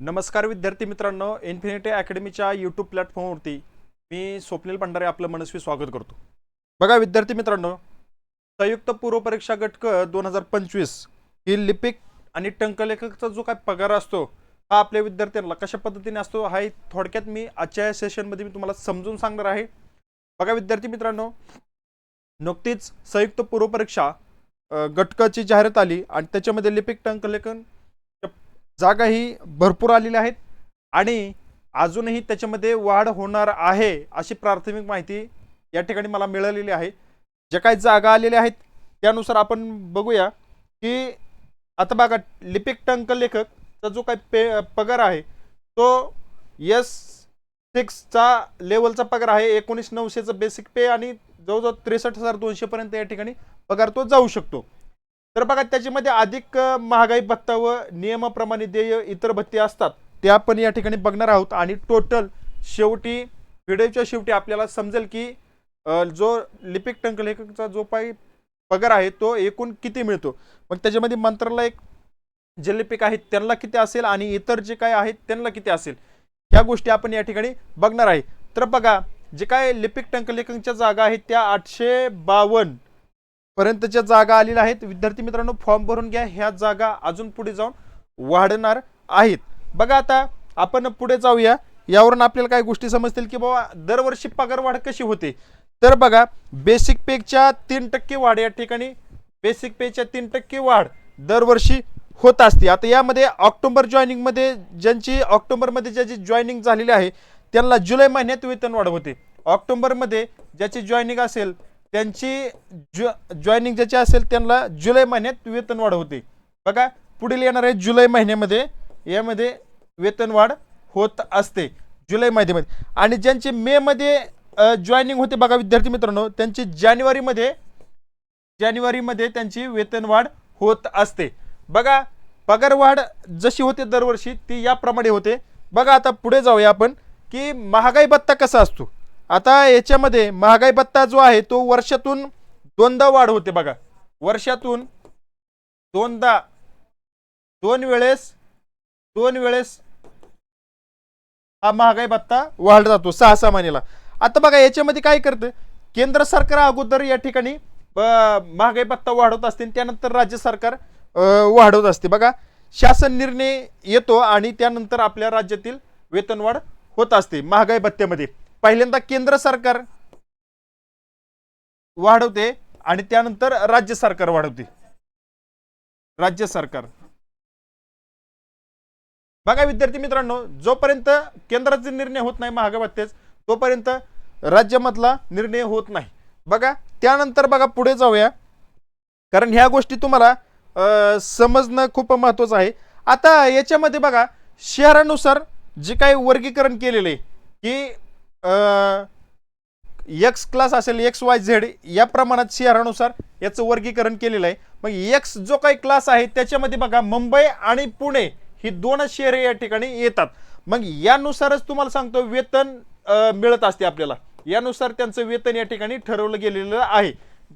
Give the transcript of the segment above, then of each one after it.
नमस्कार विद्यार्थी मित्रांनो इन्फिनिटी अकॅडमीच्या यूट्यूब प्लॅटफॉर्मवरती मी स्वप्नील भंडारे आपलं मनस्वी स्वागत करतो. बघा विद्यार्थी मित्रांनो संयुक्त पूर्व परीक्षा गटक दोन हजार पंचवीस ही लिपिक आणि टंकलेखकचा जो काय पगार असतो हा आपल्या विद्यार्थ्यांना कशा पद्धतीने असतो हा थोडक्यात मी आजच्या या सेशनमध्ये मी तुम्हाला समजून सांगणार आहे. बघा विद्यार्थी मित्रांनो नुकतीच संयुक्त पूर्व परीक्षा गटकाची जाहिरात आली आणि त्याच्यामध्ये लिपिक टंकलेखन जागा ही भरपूर आलेल्या आहेत. आणि अजूनही त्याच्यामध्ये वाढ होणार आहे अशी प्राथमिक माहिती या ठिकाणी मला मिळालेली आहे. ज्या काही जागा आलेल्या आहेत त्यानुसार आपण बघूया की आता बघा लिपिक टंक लेखकचा जो काही पे पगार आहे तो यस सिक्सचा लेवलचा पगार आहे एकोणीस नऊशेचं बेसिक पे आणि जवळजवळ त्रेसष्ट हजार दोनशेपर्यंत या ठिकाणी पगार तो जाऊ शकतो. तर बघा त्याच्यामध्ये अधिक महागाई भत्ता व नियमाप्रमाणे देय इतर भत्ते असतात ते आपण या ठिकाणी बघणार आहोत. आणि टोटल शेवटी व्हिडिओच्या शेवटी आपल्याला समजेल की जो लिपिक टंकलेखकचा जो काही पगार आहे तो एकूण किती मिळतो? मग त्याच्यामध्ये मंत्रालय जे लिपिक आहेत त्यांना किती असेल आणि इतर जे काय आहेत त्यांना किती असेल? ह्या गोष्टी आपण या ठिकाणी बघणार आहे. तर बघा जे काय लिपिक टंकलेखनच्या जागा आहेत त्या आठशे बावन्न पर्यंतच्या जागा आलेल्या आहेत. विद्यार्थी मित्रांनो फॉर्म भरून घ्या. ह्या जागा अजून पुढे जाऊन वाढणार आहेत. बघा आता आपण पुढे जाऊया. यावरून आपल्याला काय गोष्टी समजतील की बाबा दरवर्षी पगार वाढ कशी होते. तर बघा बेसिक पेच्या तीन टक्के वाढ या ठिकाणी. बेसिक पेच्या तीन टक्के वाढ दरवर्षी होत असते. आता यामध्ये ऑक्टोबर जॉईनिंगमध्ये ज्यांची ऑक्टोबरमध्ये ज्याची जॉईनिंग झालेली आहे त्यांना जुलै महिन्यात वेतन वाढ होते. ऑक्टोबरमध्ये ज्याची जॉईनिंग असेल त्यांची जॉ जॉईनिंग ज्याची असेल त्यांना जुलै महिन्यात वेतनवाढ होते. बघा पुढील येणारे जुलै महिन्यामध्ये. यामध्ये वेतनवाढ होत असते. जुलै महिन्यामध्ये. आणि ज्यांची मेमध्ये जॉईनिंग होते बघा विद्यार्थी मित्रांनो त्यांची जानेवारीमध्ये जानेवारीमध्ये त्यांची वेतनवाढ होत असते. बघा पगारवाढ जशी होते दरवर्षी ती याप्रमाणे होते. बघा आता पुढे जाऊया आपण की महागाई भत्ता कसा असतो? आता याच्यामध्ये महागाई भत्ता जो आहे तो वर्षातून दोनदा वाढ होते बघा. वर्षातून दोनदा दोन वेळेस दोन वेळेस हा महागाई भत्ता वाढला जातो सहा सहा महिन्याला. आता बघा याच्यामध्ये काय करतं केंद्र सरकार अगोदर या ठिकाणी महागाई भत्ता वाढवत असते आणि त्यानंतर राज्य सरकार वाढवत असते. बघा शासन निर्णय येतो आणि त्यानंतर आपल्या राज्यातील वेतनवाढ होत असते महागाई भत्त्यामध्ये. पहिल्यांदा केंद्र सरकार वाढवते आणि त्यानंतर राज्य सरकार वाढवते. राज्य सरकार. बघा विद्यार्थी मित्रांनो जोपर्यंत केंद्राचे निर्णय होत नाही महागाई तोपर्यंत राज्यामधला निर्णय होत नाही. बघा त्यानंतर बघा पुढे जाऊया. कारण ह्या गोष्टी तुम्हाला समजणं खूप महत्वाचं आहे. आता याच्यामध्ये बघा शहरानुसार जे काही वर्गीकरण केलेलं आहे की एक्स क्लास असेल एक्स वाय झेड या प्रमाणात शहरानुसार याचं वर्गीकरण केलेलं आहे. मग एक्स जो काही क्लास आहे त्याच्यामध्ये बघा मुंबई आणि पुणे ही दोनच शहरे या ठिकाणी येतात. मग यानुसारच तुम्हाला सांगतो वेतन मिळत असते आपल्याला. यानुसार त्यांचं वेतन या ठिकाणी ठरवलं गेलेलं आहे.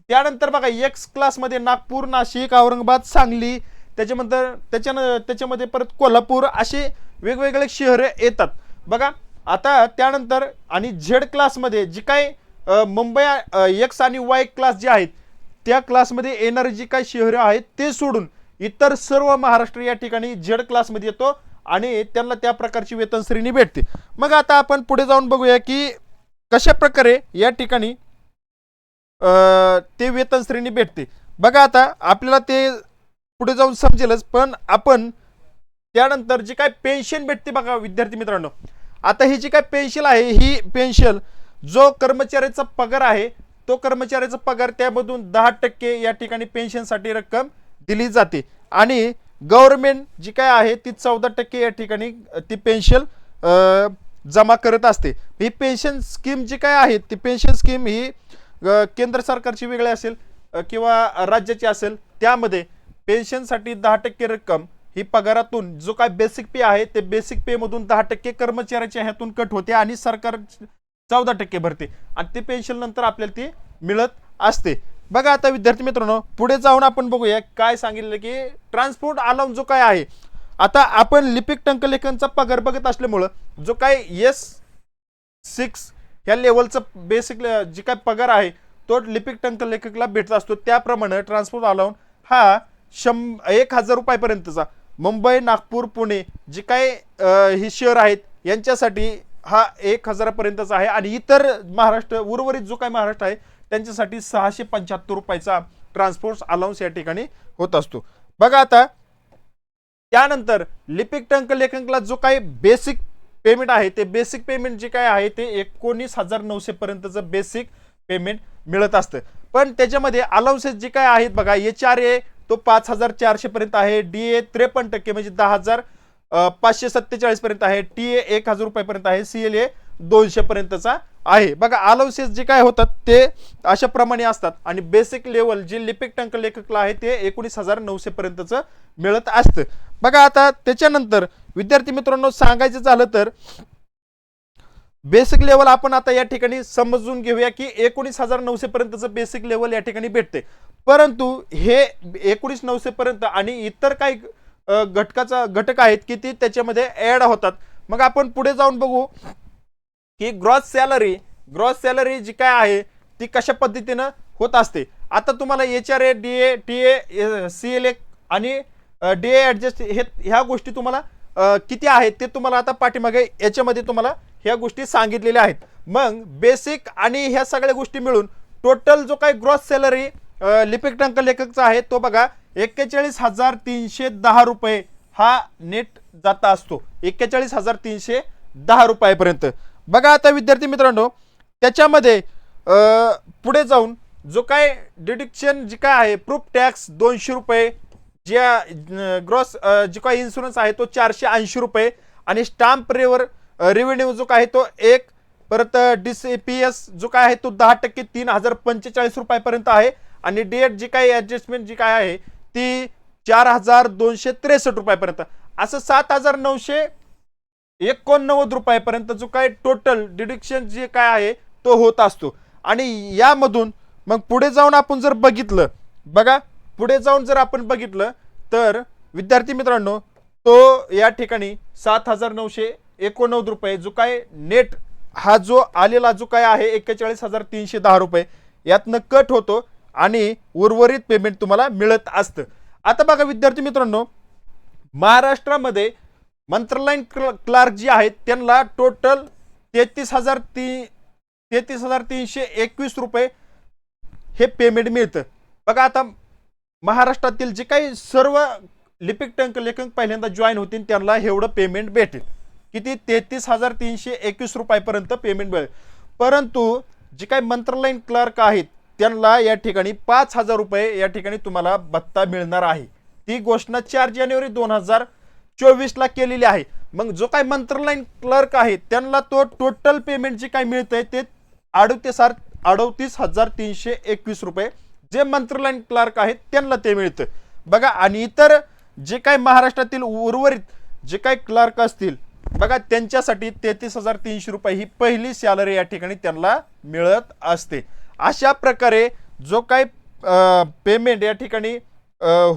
त्यानंतर बघा एक्स क्लासमध्ये नागपूर नाशिक औरंगाबाद सांगली त्याच्यानंतर त्याच्यानं त्याच्यामध्ये परत कोल्हापूर असे वेगवेगळे शहरे येतात. बघा आता त्यानंतर आणि झेड क्लासमध्ये जी काही मुंबई एक्स आणि वाय क्लास जे आहेत त्या क्लासमध्ये येणारी जी काही शहरं आहेत ते सोडून इतर सर्व महाराष्ट्र या ठिकाणी झेड क्लासमध्ये येतो आणि त्यांना त्या प्रकारची वेतन श्रेणी भेटते. मग आता आपण पुढे जाऊन बघूया की कशा प्रकारे या ठिकाणी ते वेतन श्रेणी भेटते. बघा आता आपल्याला ते पुढे जाऊन समजेलच पण आपण त्यानंतर जी काय पेन्शन भेटते बघा विद्यार्थी मित्रांनो आता ही जी काय पेन्शन आहे ही पेन्शन जो कर्मचाऱ्याचा पगार आहे तो कर्मचाऱ्याचा पगार त्यामधून दहा टक्के या ठिकाणी पेन्शनसाठी रक्कम दिली जाते. आणि गव्हर्नमेंट जी काय आहे ती चौदा टक्के या ठिकाणी ती पेन्शन जमा करत असते. ही पेन्शन स्कीम जी काय आहे ती पेन्शन स्कीम ही केंद्र सरकारची वेगळी असेल किंवा राज्याची असेल त्यामध्ये पेन्शनसाठी दहा टक्के रक्कम ही पगारातून जो काय बेसिक पे आहे ते बेसिक पे मधून दहा टक्के कर्मचाऱ्याच्या ह्यातून कट होते आणि सरकार चौदा टक्के भरते. आणि ते पेन्शन नंतर आपल्याला ती मिळत असते. बघा आता विद्यार्थी मित्रांनो पुढे जाऊन आपण बघूया काय सांगितलं की ट्रान्सपोर्ट अलाउन्स जो काय आहे. आता आपण लिपिक टंकलेखनचा पगार बघत असल्यामुळं जो काय येस सिक्स ह्या लेवलचा बेसिक जी काय पगार आहे तो लिपिक टंक लेखकला भेटत असतो. त्याप्रमाणे ट्रान्सपोर्ट अलाउन हा शं एक हजार रुपयापर्यंतचा. मुंबई नागपूर पुणे जे काय ही शहर आहेत यांच्यासाठी हा एक हजारापर्यंतचा आहे. आणि इतर महाराष्ट्र उर्वरित जो काय महाराष्ट्र आहे त्यांच्यासाठी सहाशे पंच्याहत्तर रुपयाचा ट्रान्सपोर्ट अलाउन्स या ठिकाणी होत असतो. बघा आता त्यानंतर लिपिक टंक लेखनला जो काही बेसिक पेमेंट आहे ते बेसिक पेमेंट जे काय आहे ते एकोणीस हजार नऊशे पर्यंतचं बेसिक पेमेंट मिळत असतं. पण त्याच्यामध्ये अलाउन्सेस जे काय आहेत बघा एच आर ए तो पाच हजार चारशे पर्यंत आहे. डी ए त्रेपन्न टक्के म्हणजे दहा हजार पाचशे सत्तेचाळीस पर्यंत आहे. टी ए एक हजार रुपयापर्यंत आहे. सी एल ए दोनशे पर्यंतचा आहे. बघा अलाउन्सेस जे काय होतात ते अशा प्रमाणे असतात. आणि बेसिक लेवल जे लिपिक टंक लेखकला आहे ते एकोणीस हजार नऊशे पर्यंतचं मिळत असतं. बघा आता त्याच्यानंतर विद्यार्थी मित्रांनो सांगायचं झालं तर बेसिक लेवल आपण आता या ठिकाणी समजून घेऊया की एकोणीस हजार नऊशे पर्यंतचं बेसिक लेवल या ठिकाणी भेटते परंतु हे एकोणीस नऊशे पर्यंत आणि इतर काही घटकाचा घटक आहेत की ती त्याच्यामध्ये ॲड होतात. मग आपण पुढे जाऊन बघू की ग्रॉस सॅलरी ग्रॉस सॅलरी जी काय आहे ती कशा पद्धतीनं होत असते. आता तुम्हाला H R A D A T A C L A आणि डी ए ॲडजस्ट हे ह्या गोष्टी तुम्हाला किती आहेत ते तुम्हाला आता पाठीमागे याच्यामध्ये तुम्हाला ह्या गोष्टी सांगितलेल्या आहेत. मग बेसिक आणि ह्या सगळ्या गोष्टी मिळून टोटल जो काही ग्रॉस सॅलरी लिपिक टंक लेखकचा आहे. तो बघा एक्केचाळीस हजार तीनशे दहा रुपये हा नेट जाता असतो. एक्केचाळीस हजार तीनशे दहा रुपयापर्यंत. बघा आता विद्यार्थी मित्रांनो त्याच्यामध्ये पुढे जाऊन जो काय डिडक्शन जी काय आहे प्रूफ टॅक्स दोनशे रुपये ज्या ग्रॉस जो काय इन्शुरन्स आहे तो चारशे ऐंशी रुपये आणि स्टाम्प रेवर रेव्हेन्यू जो काय आहे तो एक परत डी सी पी एस जो काय आहे तो दहा टक्के तीन हजार पंचेचाळीस रुपयापर्यंत आहे. आणि डेट जी काही ॲडजस्टमेंट जी काय आहे ती चार हजार दोनशे त्रेसष्ट रुपयापर्यंत. असं सात हजार नऊशे एकोणनव्वद रुपयापर्यंत जो काय टोटल डिडक्शन जे काय आहे तो होत असतो. आणि यामधून मग पुढे जाऊन आपण जर बघितलं बघा पुढे जाऊन जर आपण बघितलं तर विद्यार्थी मित्रांनो तो या ठिकाणी सात हजार नऊशे एकोणनव्वद रुपये जो काय नेट हा जो आलेला जो काय आहे एक्केचाळीस हजार तीनशे दहा रुपये यातनं कट होतो. आणि उर्वरित पेमेंट तुम्हाला मिळत असतं. आता बघा विद्यार्थी मित्रांनो महाराष्ट्रामध्ये मंत्रालयीन क्ल- क्लार्क जे आहेत त्यांना टोटल तेहतीस हजार ती तेहतीस हजार तीनशे एकवीस रुपये हे पेमेंट मिळतं. बघा आता महाराष्ट्रातील जे काही सर्व लिपिक टंक लेखक पहिल्यांदा जॉईन होतील त्यांना एवढं पेमेंट भेटेल. किती? तेहतीस हजार तीनशे एकवीस रुपयापर्यंत पेमेंट मिळेल. परंतु जे काही मंत्रालयीन क्लर्क आहेत त्यांना या ठिकाणी पाच हजार रुपये या ठिकाणी तुम्हाला भत्ता मिळणार आहे. ती घोषणा चार जानेवारी दोन हजार चोवीसला केलेली आहे. मग जो काही मंत्रालयीन क्लर्क आहे त्यांना तो टोटल पेमेंट जे काही मिळतंय ते अडतीस अडतीस हजार तीनशे एकवीस रुपये. जे मंत्रालयीन क्लर्क आहेत त्यांना ते मिळतं बघा आणि इतर जे काही महाराष्ट्रातील उर्वरित जे काही क्लर्क असतील बघा त्यांच्यासाठी तेहतीस हजार तीनशे रुपये ही पहिली सॅलरी या ठिकाणी त्यांना मिळत असते. अशा प्रकारे जो काही पेमेंट या ठिकाणी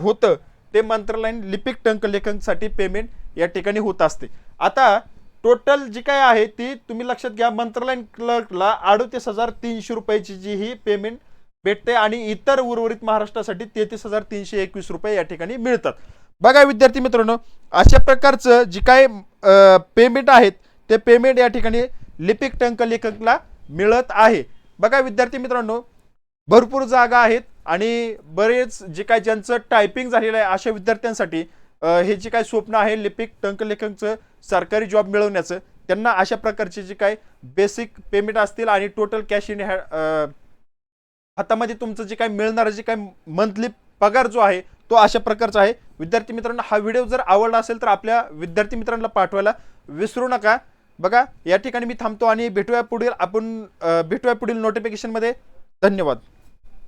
होतं ते मंत्रालयीन लिपिक टंक लेखनसाठी पेमेंट या ठिकाणी होत असते. आता टोटल जी काय आहे ती तुम्ही लक्षात घ्या मंत्रालयीन क्लर्कला अडतीस हजार तीनशे रुपयाची जी ही पेमेंट भेटते आणि इतर उर्वरित महाराष्ट्रासाठी तेहतीस हजार तीनशे एकवीस रुपये या ठिकाणी मिळतात. बघा विद्यार्थी मित्रांनो अशा प्रकारचं जी काय पेमेंट आहेत ते पेमेंट या ठिकाणी लिपिक टंक लेखकला मिळत आहे. बघा विद्यार्थी मित्रांनो भरपूर जागा आहेत आणि बरेच जे काय ज्यांचं टायपिंग झालेलं आहे अशा विद्यार्थ्यांसाठी हे जे काय स्वप्न आहे लिपिक टंकलेखनचं सरकारी जॉब मिळवण्याचं त्यांना अशा प्रकारचे जे काय बेसिक पेमेंट असतील आणि टोटल कॅश इन हॅ हातामध्ये तुमचं जे काय मिळणारं जे काय मंथली पगार जो आहे तो अशा प्रकारचा आहे. विद्यार्थी मित्रांनो हा व्हिडिओ जर आवडला असेल तर आपल्या विद्यार्थी मित्रांना पाठवायला विसरू नका. बघा या ठिकाणी मी थांबतो आणि भेटूया पुढील आपण भेटूया पुढील नोटिफिकेशनमध्ये धन्यवाद.